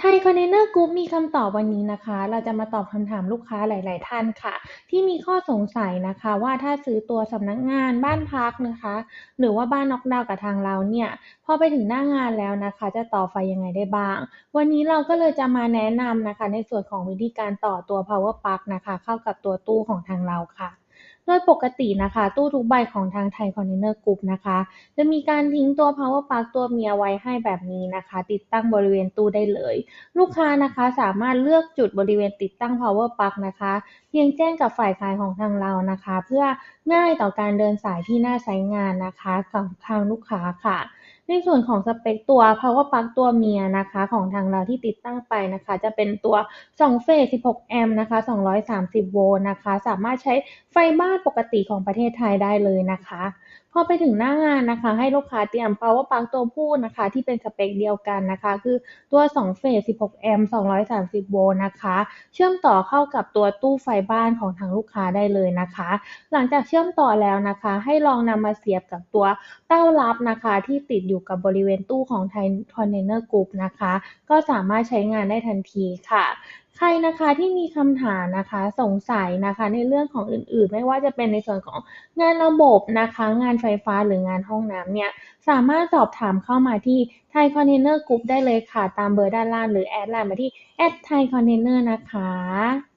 ไทยคอนเทนเนอร์กรุ๊ปมีคำตอบวันนี้นะคะ เราจะมาตอบคำถามลูกค้าหลาย ๆ ท่านค่ะ ที่มีข้อสงสัยนะคะ ว่าถ้าซื้อตัวสำนักงานบ้านพักนะคะ หรือว่าบ้านน็อกดาวกับทางเราเนี่ยพอไปถึงหน้างานแล้วนะคะ จะต่อไฟยังไงได้บ้าง วันนี้เราก็เลยจะมาแนะนำนะคะ ในส่วนของวิธีการต่อตัว power plug นะคะ เข้ากับตัวตู้ของทางเราค่ะ โดยปกตินะคะ ตู้ทุกใบของทางไทยคอนเทนเนอร์กรุ๊ปนะคะ จะมีการทิ้งตัว power plug ตัวเมียไว้ให้แบบนี้นะคะ ติดตั้งบริเวณตู้ได้เลย ลูกค้านะคะสามารถเลือกจุดบริเวณติดตั้ง power plug นะคะ เพียงแจ้งกับฝ่ายขายของทางเรานะคะ เพื่อง่ายต่อการเดินสายที่หน้าใช้งานนะคะกับทางลูกค้าค่ะ ในส่วนของสเปคตัว power plug ตัวเมียนะคะ ของทางเราที่ติดตั้งไปนะคะ จะเป็นตัว2เฟส16 แอมป์นะคะ 230 โวลต์นะคะ สามารถใช้ไฟบ้านปกติของประเทศไทยได้เลยนะคะ พอไปถึงหน้างานนะคะ ให้ลูกค้าเตรียม power plug ตัวผู้นะคะ ที่เป็นสเปคเดียวกันนะคะ คือตัว2เฟส16 แอมป์ 230 โวลต์นะคะ เชื่อมต่อเข้ากับตัวตู้ไฟบ้านของทางลูกค้าได้เลยนะคะ หลังจากเชื่อมต่อแล้วนะคะ ให้ลองนำมาเสียบกับตัวเต้ารับนะคะ ที่ติดอยู่อยู่กับบริเวณตู้ของไทยคอนเทนเนอร์กรุ๊ปนะคะ ก็สามารถใช้งานได้ทันทีค่ะใครนะคะที่มีคำถามนะคะสงสัยนะคะในเรื่องของอื่นๆ ไม่ว่าจะเป็นในส่วนของงานระบบนะคะ งานไฟฟ้าหรืองานห้องน้ำเนี่ยสามารถสอบถามเข้ามาที่ไทยคอนเทนเนอร์กรุ๊ปได้เลยค่ะ ตามเบอร์ด้านล่างหรือแอดไลน์มาที่แอดไทยคอนเทนเนอร์นะคะ